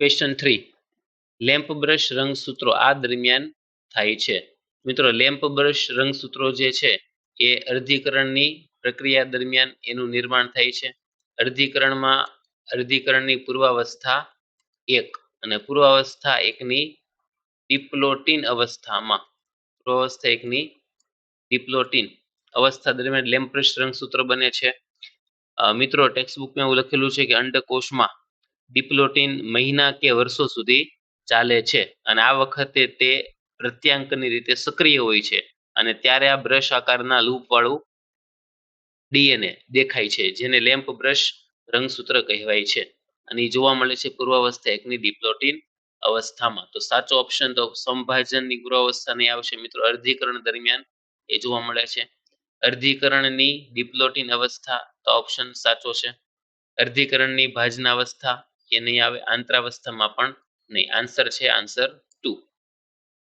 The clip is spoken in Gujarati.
ક્વેશ્ચન થ્રી લેમ્પ બ્રશ રંગસૂત્રો આ દરમિયાન થાય છે. મિત્રો લેમ્પ બ્રશ રંગસૂત્રો જે છે, એ અર્ધીકરણની પ્રક્રિયા દરમિયાન એનું નિર્માણ થાય છે. અર્ધીકરણમાં, અર્ધીકરણની પૂર્વાવસ્થા એક અને પૂર્વાવસ્થા એકની ડિપ્લોટિન અવસ્થામાં. પૂર્વાવસ્થા એકની ડિપ્લોટિન અવસ્થા દરમિયાન લેમ્પ બ્રશ રંગસૂત્ર બને છે. મિત્રો ટેક્સ્ટ બુકમાં એવું લખેલું છે કે અંડકોષમાં ડિપ્લોટિન મહિના કે વર્ષો સુધી ચાલે છે. અને આ વખતે તે પ્રત્યાંકની રીતે સક્રિય હોય છે. અને ત્યારે આ બ્રશ આકારના લૂપવાળું ડીએનએ દેખાય છે, જેને લેમ્પ બ્રશ રંગસૂત્ર કહેવાય છે. અને એ જોવા મળે છે પૂર્વાવસ્થા એકની ડિપ્લોટીન અવસ્થામાં. તો સાચો ઓપ્શન તો સંભાજનની પૂર્વાવસ્થા નહીં આવશે મિત્રો. અર્ધીકરણ દરમિયાન એ જોવા મળે છે. અર્ધીકરણની ડિપ્લોટિન અવસ્થા તો ઓપ્શન સાચો છે. અર્ધીકરણની ભાજના અવસ્થા એ નહીં આવે? આંતરાવસ્થામાં પણ નહીં. આન્સર છે આન્સર ટુ